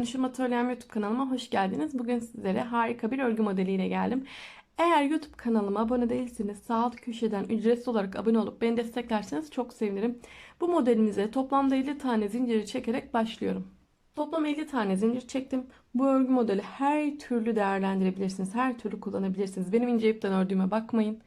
Dönüşüm Atölyem YouTube kanalıma hoş geldiniz. Bugün sizlere harika bir örgü modeliyle geldim. Eğer YouTube kanalıma abone değilseniz sağ alt köşeden ücretsiz olarak abone olup beni desteklerseniz çok sevinirim. Bu modelimize toplamda 50 tane zinciri çekerek başlıyorum. Toplam 50 tane zincir çektim. Bu örgü modeli her türlü değerlendirebilirsiniz. Her türlü kullanabilirsiniz. Benim ince ipten ördüğüme bakmayın.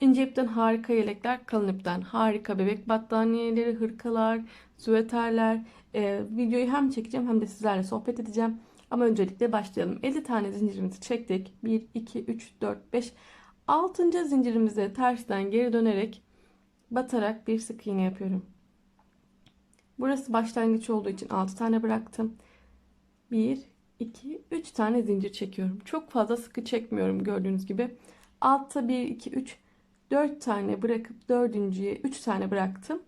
İnce ipten harika yelekler, kalın ipten harika bebek battaniyeleri, hırkalar, süveterler. Ee, videoyu hem çekeceğim hem de sizlerle sohbet edeceğim. Ama öncelikle başlayalım. 50 tane zincirimizi çektik. 1, 2, 3, 4, 5. 6. zincirimize tersten geri dönerek batarak bir sık iğne yapıyorum. Burası başlangıç olduğu için 6 tane bıraktım. 1, 2, 3 tane zincir çekiyorum. Çok fazla sıkı çekmiyorum gördüğünüz gibi. Altta 1, 2, 3, 4 tane bırakıp dördüncüye 3 tane bıraktım.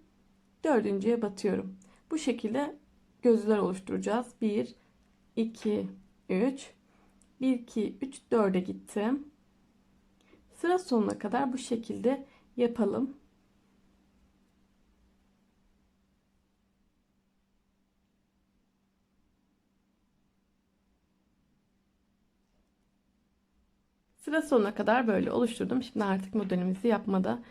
Dördüncüye batıyorum. Bu şekilde gözler oluşturacağız. 1, 2, 3, 1, 2, 3, 4'e gittim. Sıra sonuna kadar bu şekilde yapalım. Sıra sonuna kadar böyle oluşturdum. Şimdi artık modelimizi yapmada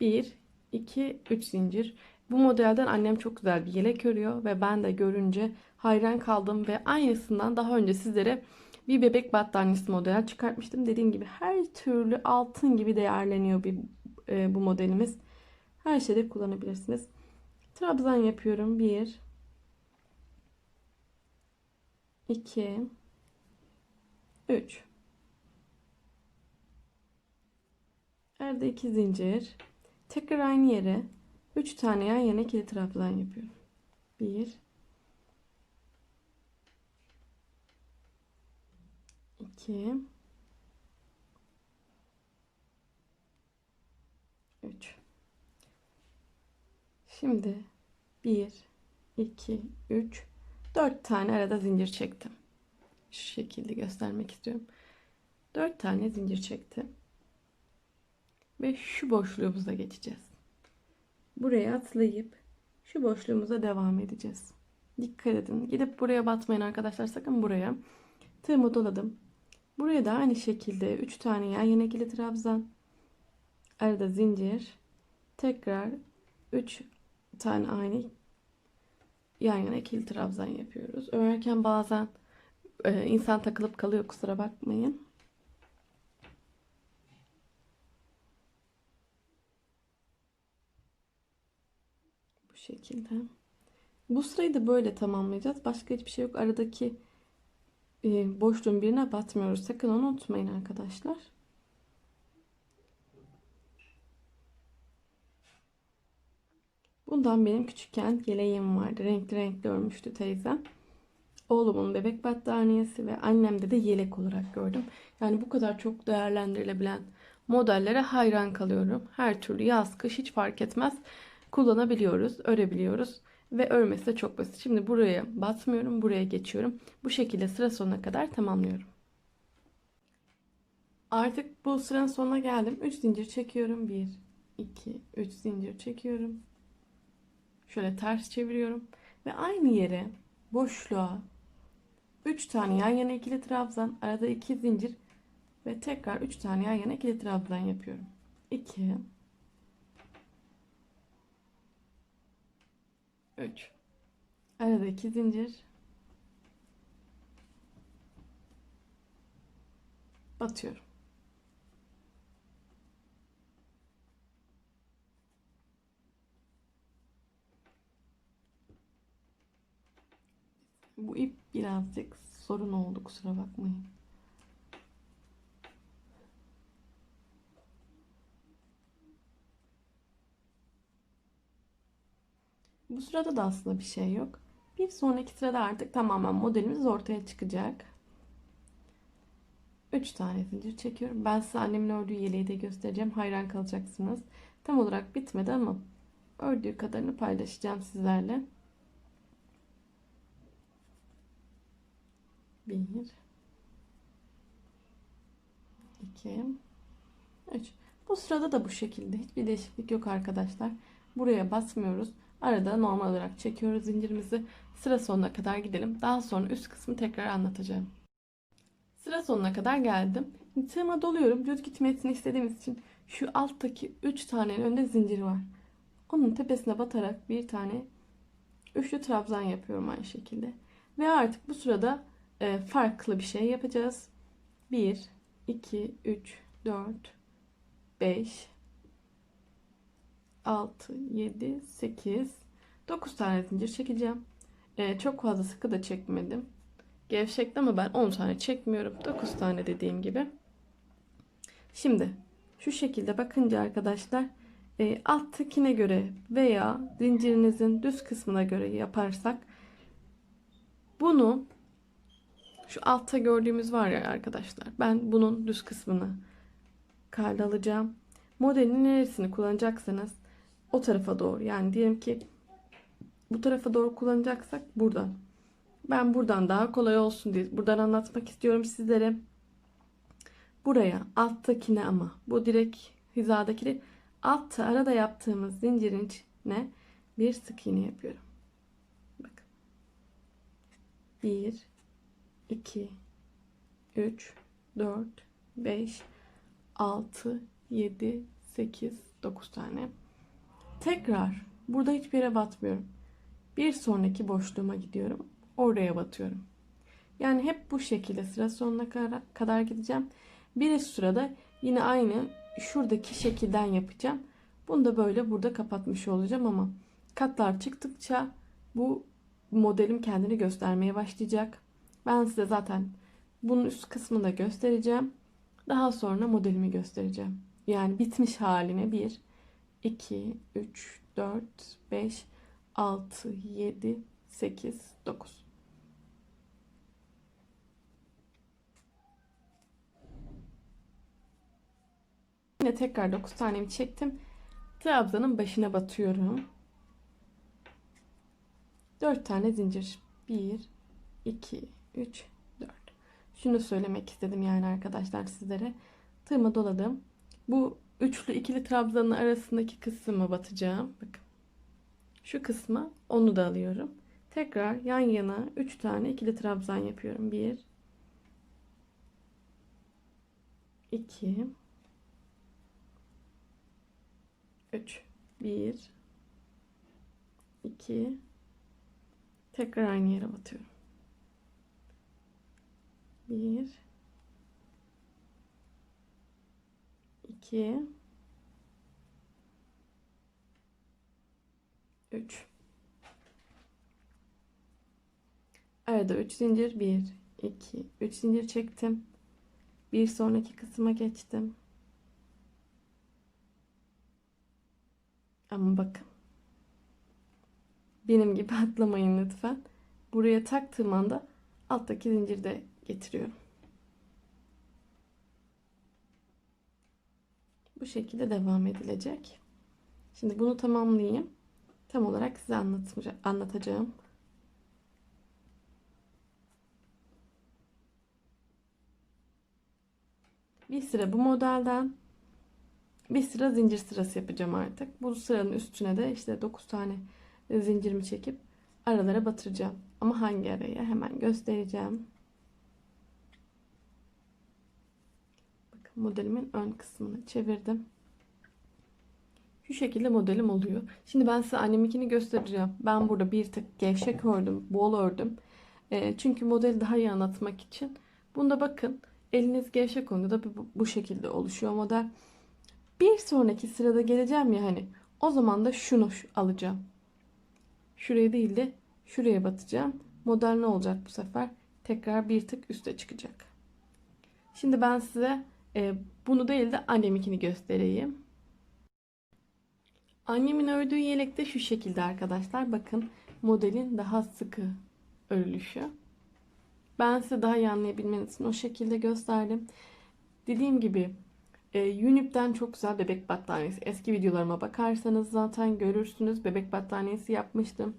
1, 2, 3 zincir. Bu modelden annem çok güzel bir yelek örüyor ve ben de görünce hayran kaldım ve aynısından daha önce sizlere bir bebek battaniyesi model çıkartmıştım. Dediğim gibi her türlü altın gibi değerleniyor bir, e, bu modelimiz. Her şeyde kullanabilirsiniz. Trabzan yapıyorum. 1 2 3 Arada iki zincir. Tekrar aynı yere 3 tane yan yana ikili trabzan yapıyorum. 1 2 3 Şimdi 1 2 3 4 tane arada zincir çektim. Şu şekilde göstermek istiyorum. 4 tane zincir çektim. Ve şu boşluğumuza geçeceğiz. Buraya atlayıp şu boşluğumuza devam edeceğiz. Dikkat edin. Gidip buraya batmayın arkadaşlar. Sakın buraya. Tığımı doladım. Buraya da aynı şekilde 3 tane yan yana ikili trabzan. Arada zincir. Tekrar 3 tane aynı yan yana ikili trabzan yapıyoruz. Örerken bazen e, insan takılıp kalıyor kusura bakmayın. Bu şekilde. Bu sırayı da böyle tamamlayacağız. Başka hiçbir şey yok. Aradaki e, boşluğun birine batmıyoruz. Sakın onu unutmayın arkadaşlar. Bundan benim küçükken yeleğim vardı. Renkli renkli örmüştü teyzem. Oğlumun bebek battaniyesi ve annemde de yelek olarak gördüm. Yani bu kadar çok değerlendirilebilen modellere hayran kalıyorum. Her türlü yaz, kış hiç fark etmez. Kullanabiliyoruz, örebiliyoruz ve örmesi de çok basit. Şimdi buraya batmıyorum, buraya geçiyorum. Bu şekilde sıra sonuna kadar tamamlıyorum. Artık bu sıranın sonuna geldim. 3 zincir çekiyorum. 1, 2, 3 zincir çekiyorum. Şöyle ters çeviriyorum. Ve aynı yere boşluğa 3 tane yan yana ikili trabzan, arada 2 zincir ve tekrar 3 tane yan yana ikili trabzan yapıyorum. 2 3 arada 2 zincir batıyorum. Bu ip birazcık sorun oldu kusura bakmayın. Bu sırada da aslında bir şey yok. Bir sonraki sırada artık tamamen modelimiz ortaya çıkacak. 3 tane zincir çekiyorum. Ben size annemin ördüğü yeleği de göstereceğim. Hayran kalacaksınız. Tam olarak bitmedi ama ördüğü kadarını paylaşacağım sizlerle. 1 2 3 Bu sırada da bu şekilde hiçbir değişiklik yok arkadaşlar. Buraya basmıyoruz. Arada normal olarak çekiyoruz zincirimizi. Sıra sonuna kadar gidelim. Daha sonra üst kısmı tekrar anlatacağım. Sıra sonuna kadar geldim. Tığıma doluyorum. Düz gitmesini istediğimiz için şu alttaki 3 tanenin önünde zincir var. Onun tepesine batarak bir tane üçlü trabzan yapıyorum aynı şekilde. Ve artık bu sırada e, farklı bir şey yapacağız. 1, 2, 3, 4, 5, 6, 7, 8, 9 tane zincir çekeceğim. E, çok fazla sıkı da çekmedim. Gevşekti ama ben 10 tane çekmiyorum. 9 tane dediğim gibi. Şimdi şu şekilde bakınca arkadaşlar e, alttakine göre veya zincirinizin düz kısmına göre yaparsak bunu şu altta gördüğümüz var ya arkadaşlar. Ben bunun düz kısmını kale alacağım. Modelin neresini kullanacaksanız o tarafa doğru. Yani diyelim ki bu tarafa doğru kullanacaksak buradan. Ben buradan daha kolay olsun diye buradan anlatmak istiyorum sizlere. Buraya alttakine ama bu direkt hizadaki değil. Altta arada yaptığımız zincirin içine bir sık iğne yapıyorum. Bakın. 1 2 3 4 5 6 7 8 9 tane. Tekrar burada hiçbir yere batmıyorum. Bir sonraki boşluğuma gidiyorum. Oraya batıyorum. Yani hep bu şekilde sıra sonuna kadar, gideceğim. Bir sırada yine aynı şuradaki şekilden yapacağım. Bunu da böyle burada kapatmış olacağım ama katlar çıktıkça bu modelim kendini göstermeye başlayacak. Ben size zaten bunun üst kısmını da göstereceğim. Daha sonra modelimi göstereceğim. Yani bitmiş haline 1, 2, 3, 4, 5, 6, 7, 8, 9. Yine tekrar 9 tanemi çektim. Trabzanın başına batıyorum. 4 tane zincir. 1, 2, 3, 4. Şunu söylemek istedim yani arkadaşlar sizlere. Tığıma doladım. Bu üçlü ikili trabzanın arasındaki kısmı batacağım. Bakın. Şu kısmı onu da alıyorum. Tekrar yan yana 3 tane ikili trabzan yapıyorum. 1 2 3 1 2 tekrar aynı yere batıyorum. 1 2 3 Arada 3 zincir 1 2 3 zincir çektim. Bir sonraki kısma geçtim. Ama bakın. Benim gibi atlamayın lütfen. Buraya taktığım anda alttaki zinciri de getiriyorum. Bu şekilde devam edilecek. Şimdi bunu tamamlayayım. Tam olarak size anlatacağım. Bir sıra bu modelden bir sıra zincir sırası yapacağım artık. Bu sıranın üstüne de işte 9 tane zincirimi çekip aralara batıracağım. Ama hangi araya hemen göstereceğim. Modelimin ön kısmını çevirdim. Şu şekilde modelim oluyor. Şimdi ben size anneminkini göstereceğim. Ben burada bir tık gevşek ördüm, bol ördüm. E, çünkü modeli daha iyi anlatmak için. Bunda bakın eliniz gevşek olunca da bu, bu şekilde oluşuyor model. Bir sonraki sırada geleceğim ya hani o zaman da şunu alacağım. Şuraya değil de şuraya batacağım. Model ne olacak bu sefer? Tekrar bir tık üste çıkacak. Şimdi ben size e, bunu değil de anneminkini göstereyim. Annemin ördüğü yelek de şu şekilde arkadaşlar. Bakın modelin daha sıkı örülüşü. Ben size daha iyi anlayabilmeniz için o şekilde gösterdim. Dediğim gibi e, Unip'ten çok güzel bebek battaniyesi. Eski videolarıma bakarsanız zaten görürsünüz. Bebek battaniyesi yapmıştım.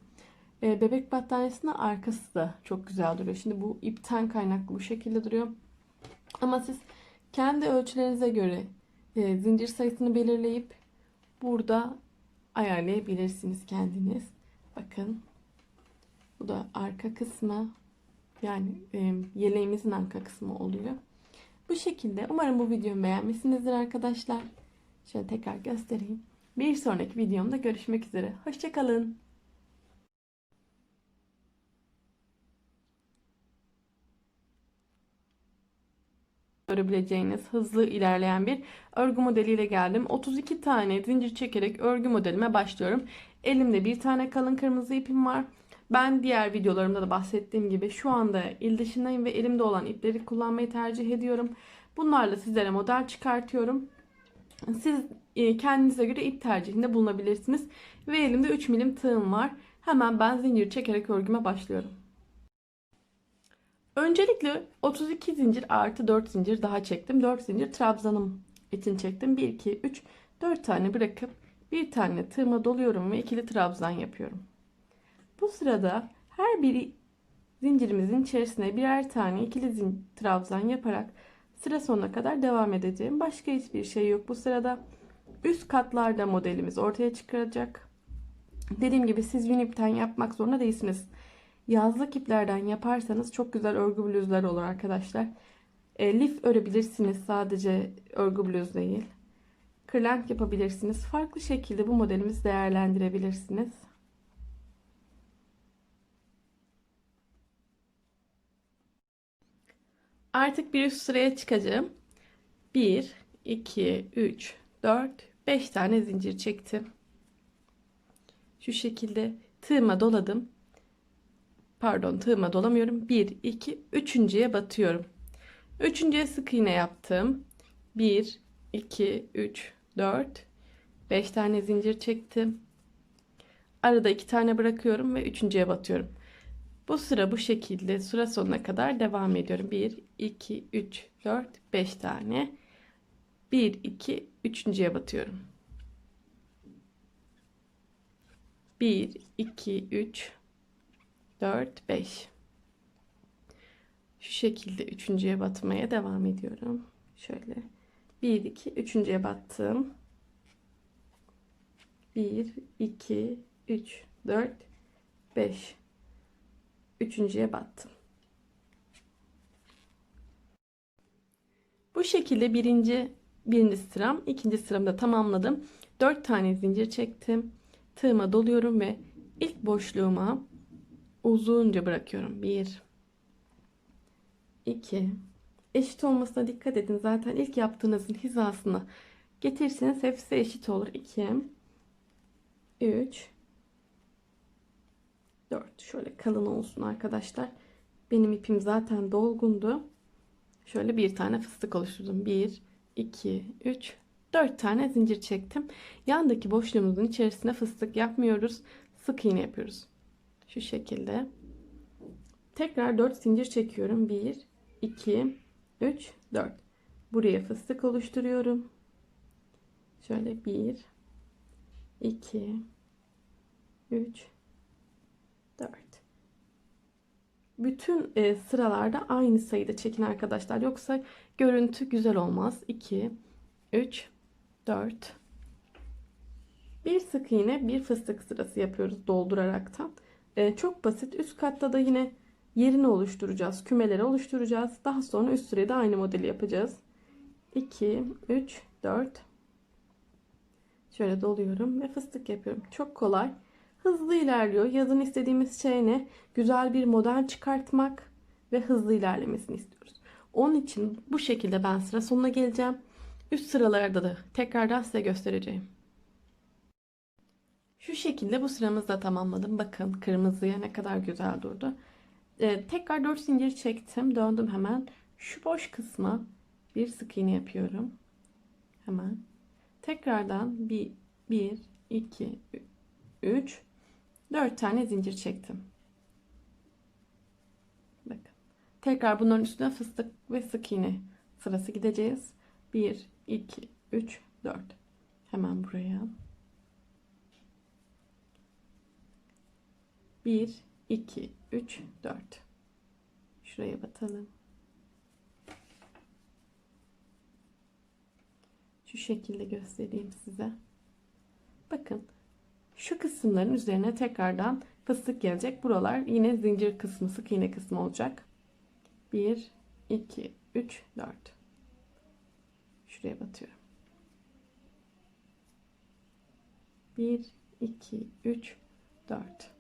E, bebek battaniyesinin arkası da çok güzel duruyor. Şimdi bu ipten kaynaklı bu şekilde duruyor. Ama siz kendi ölçülerinize göre e, zincir sayısını belirleyip burada ayarlayabilirsiniz kendiniz. Bakın. Bu da arka kısmı. Yani e, yeleğimizin arka kısmı oluyor. Bu şekilde. Umarım bu videomu beğenmişsinizdir arkadaşlar. Şöyle tekrar göstereyim. Bir sonraki videomda görüşmek üzere. Hoşçakalın. Görebileceğiniz hızlı ilerleyen bir örgü modeliyle geldim. 32 tane zincir çekerek örgü modelime başlıyorum. Elimde bir tane kalın kırmızı ipim var. Ben diğer videolarımda da bahsettiğim gibi şu anda il dışındayım ve elimde olan ipleri kullanmayı tercih ediyorum. Bunlarla sizlere model çıkartıyorum. Siz e, kendinize göre ip tercihinde bulunabilirsiniz. Ve elimde 3 milim tığım var. Hemen ben zincir çekerek örgüme başlıyorum. Öncelikle 32 zincir artı 4 zincir daha çektim. 4 zincir trabzanım için çektim. 1, 2, 3, 4 tane bırakıp bir tane tığıma doluyorum ve ikili trabzan yapıyorum. Bu sırada her bir zincirimizin içerisine birer tane ikili trabzan yaparak sıra sonuna kadar devam edeceğim. Başka hiçbir şey yok bu sırada. Üst katlarda modelimiz ortaya çıkacak. Dediğim gibi siz yün ipten yapmak zorunda değilsiniz. Yazlık iplerden yaparsanız çok güzel örgü bluzlar olur arkadaşlar. E, lif örebilirsiniz sadece örgü bluz değil. Kırlent yapabilirsiniz. Farklı şekilde bu modelimizi değerlendirebilirsiniz. Artık bir üst sıraya çıkacağım. 1, 2, 3, 4, 5 tane zincir çektim. Şu şekilde tığıma doladım. Pardon tığıma dolamıyorum. 1, 2, üçüncüye batıyorum. Üçüncüye sık iğne yaptım. 1, 2, 3, 4, 5 tane zincir çektim. Arada 2 tane bırakıyorum ve üçüncüye batıyorum. Bu sıra bu şekilde sıra sonuna kadar devam ediyorum. 1, 2, 3, 4, 5 tane. 1, 2, üçüncüye batıyorum. 1, 2, 3, 4, 5. Şu şekilde üçüncüye batmaya devam ediyorum. Şöyle 1, 2, üçüncüye battım. 1, 2, 3, 4, 5. Üçüncüye battım. Bu şekilde birinci birinci sıram, ikinci sıramda tamamladım. 4 tane zincir çektim. Tığıma doluyorum ve ilk boşluğuma uzunca bırakıyorum. 1 2 Eşit olmasına dikkat edin. Zaten ilk yaptığınızın hizasını getirirseniz hepsi eşit olur. 2 3 4 şöyle kalın olsun arkadaşlar. Benim ipim zaten dolgundu. Şöyle bir tane fıstık oluşturdum. 1 2 3 4 tane zincir çektim. Yandaki boşluğumuzun içerisine fıstık yapmıyoruz. Sık iğne yapıyoruz. Şu şekilde. Tekrar 4 zincir çekiyorum. 1 2 3 4. Buraya fıstık oluşturuyorum. Şöyle 1 2 3 4 bütün e, sıralarda aynı sayıda çekin arkadaşlar. Yoksa görüntü güzel olmaz. 2 3 4 bir sık iğne bir fıstık sırası yapıyoruz dolduraraktan. E, çok basit. Üst katta da yine yerini oluşturacağız. Kümeleri oluşturacağız. Daha sonra üst sırada aynı modeli yapacağız. 2 3 4 Şöyle doluyorum ve fıstık yapıyorum. Çok kolay. Hızlı ilerliyor. Yazın istediğimiz şey ne? Güzel bir model çıkartmak ve hızlı ilerlemesini istiyoruz. Onun için bu şekilde ben sıra sonuna geleceğim. Üst sıralarda da tekrardan size göstereceğim. Şu şekilde bu sıramızı da tamamladım. Bakın kırmızıya ne kadar güzel durdu. Ee, tekrar 4 zincir çektim. Döndüm hemen. Şu boş kısma bir sık iğne yapıyorum. Hemen. Tekrardan bir, 1, 2, 3, 4 tane zincir çektim. Bakın. Tekrar bunların üstüne fıstık ve sık iğne sırası gideceğiz. 1, 2, 3, 4. Hemen buraya. 1, 2, 3, 4. Şuraya batalım. Şu şekilde göstereyim size. Bakın Şu kısımların üzerine tekrardan fıstık gelecek. Buralar yine zincir kısmı, sık iğne kısmı olacak. 1, 2, 3, 4. Şuraya batıyorum. 1, 2, 3, 4.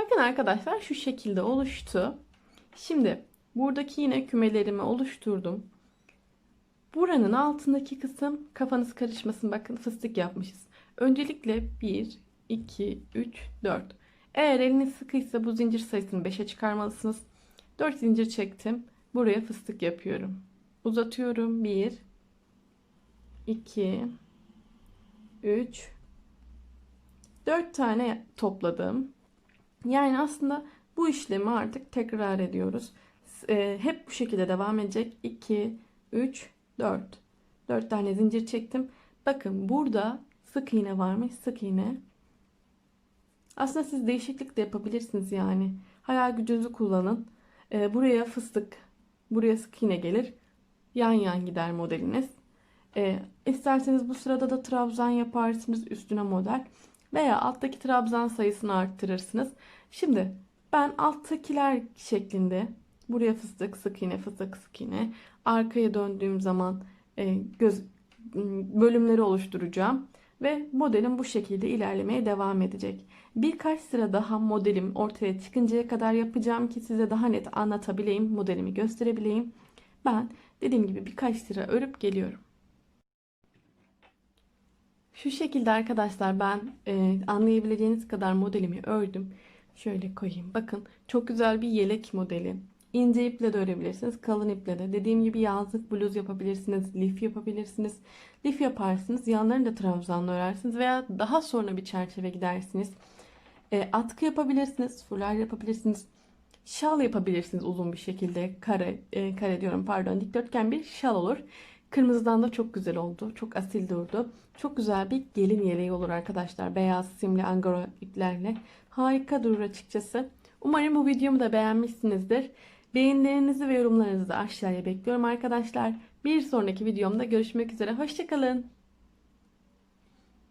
Bakın arkadaşlar şu şekilde oluştu. Şimdi buradaki yine kümelerimi oluşturdum. Buranın altındaki kısım kafanız karışmasın. Bakın fıstık yapmışız. Öncelikle 1, 2, 3, 4. Eğer eliniz sıkıysa bu zincir sayısını 5'e çıkarmalısınız. 4 zincir çektim. Buraya fıstık yapıyorum. Uzatıyorum. 1, 2, 3, 4 tane topladım. Yani aslında bu işlemi artık tekrar ediyoruz. E, hep bu şekilde devam edecek. 2, 3, 4. 4 tane zincir çektim. Bakın burada sık iğne varmış. Sık iğne. Aslında siz değişiklik de yapabilirsiniz yani. Hayal gücünüzü kullanın. E, buraya fıstık, buraya sık iğne gelir. Yan yan gider modeliniz. E, isterseniz bu sırada da trabzan yaparsınız üstüne model. Veya alttaki trabzan sayısını arttırırsınız. Şimdi ben alttakiler şeklinde buraya fıstık sık iğne fıstık sık iğne arkaya döndüğüm zaman e, göz bölümleri oluşturacağım ve modelim bu şekilde ilerlemeye devam edecek. Birkaç sıra daha modelim ortaya çıkıncaya kadar yapacağım ki size daha net anlatabileyim, modelimi gösterebileyim. Ben dediğim gibi birkaç sıra örüp geliyorum. Şu şekilde arkadaşlar ben e, anlayabileceğiniz kadar modelimi ördüm. Şöyle koyayım. Bakın çok güzel bir yelek modeli. İnce iple de örebilirsiniz. Kalın iple de. Dediğim gibi yazlık bluz yapabilirsiniz. Lif yapabilirsiniz. Lif yaparsınız. Yanlarını da trabzanla örersiniz. Veya daha sonra bir çerçeve gidersiniz. E, atkı yapabilirsiniz. Fular yapabilirsiniz. Şal yapabilirsiniz uzun bir şekilde. Kare, e, kare diyorum pardon. Dikdörtgen bir şal olur. Kırmızıdan da çok güzel oldu. Çok asil durdu. Çok güzel bir gelin yeleği olur arkadaşlar. Beyaz simli angora iplerle. Harika durur açıkçası. Umarım bu videomu da beğenmişsinizdir. Beğenilerinizi ve yorumlarınızı aşağıya bekliyorum arkadaşlar. Bir sonraki videomda görüşmek üzere. Hoşçakalın.